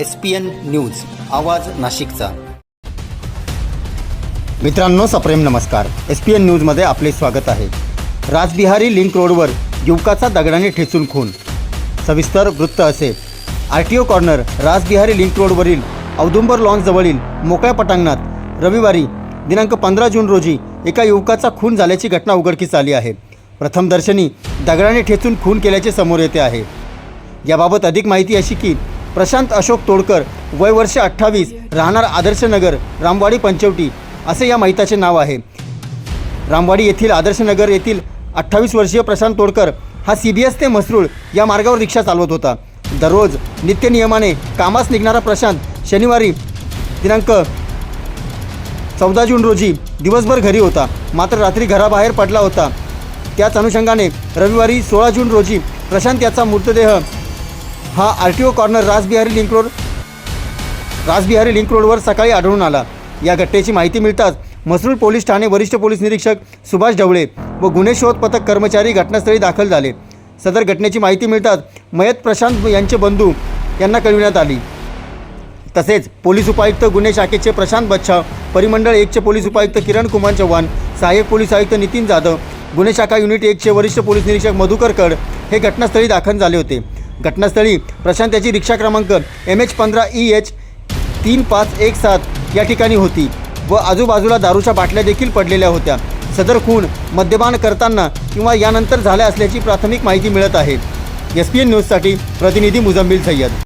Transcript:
S P N news आवाज नाशिकचा. मित्रांनो सप्रेम नमस्कार. एस पी एन न्यूजमध्ये आपले स्वागत आहे. राजबिहारी लिंक रोडवर युवकाचा दगडाने ठेचून खून. सविस्तर वृत्त असे. R T O corner Rajbihari link रोडवरील औदुंबर लॉन्सजवळील मोकळ्या पटांगणात रविवारी दिनांक पंधरा जून रोजी एका युवकाचा खून झाल्याची घटना उघडकीस आली आहे. प्रथमदर्शनी दगडाने ठेचून खून केल्याचे समोर येते आहे. याबाबत अधिक माहिती अशी की प्रशांत अशोक तोडकर वय वर्ष अठ्ठावीस राहणार आदर्शनगर रामवाडी पंचवटी असे या महिताचे नाव आहे. रामवाडी येथील आदर्शनगर येथील अठ्ठावीस वर्षीय प्रशांत तोडकर हा सी बी एस ते म्हसरूळ या मार्गावर रिक्षा चालवत होता. दररोज नित्यनियमाने कामास निघणारा प्रशांत शनिवारी दिनांक चौदा जून रोजी दिवसभर घरी होता. मात्र रात्री घराबाहेर पडला होता. त्याच अनुषंगाने रविवारी सोळा जून रोजी प्रशांत याचा मृतदेह हा R T O corner Rajbihari link road Rajbihari link रोडवर सकाळी आढळून आला. या घटनेची माहिती मिळताच मसरूळ पोलीस ठाणे वरिष्ठ पोलीस निरीक्षक सुभाष ढवळे व गुन्हे शोध पथक कर्मचारी घटनास्थळी दाखल झाले. सदर घटनेची माहिती मिळताच मयत प्रशांत यांचे बंधू यांना कळविण्यात आली. तसेच पोलीस उपायुक्त गुन्हे शाखेचे प्रशांत बच्छाव परिमंडळ एकचे पोलीस उपायुक्त किरण कुमार चव्हाण सहाय्यक पोलीस आयुक्त नितीन जाधव गुन्हे शाखा युनिट एकचे वरिष्ठ पोलीस निरीक्षक मधुकर कड हे घटनास्थळी दाखल झाले होते. घटनास्थळी प्रशांत याची रिक्षा क्रमांक एम एच पंधरा ई एच तीन पाच एक सात या ठिकाणी होती व आजूबाजूला दारूच्या बाटल्या देखील पडलेल्या होत्या. सदर खून मद्यपान करताना किंवा यानंतर झाल्या असल्याची प्राथमिक माहिती मिळत आहे. एस पी एन न्यूजसाठी प्रतिनिधी मुजम्मिल सय्यद.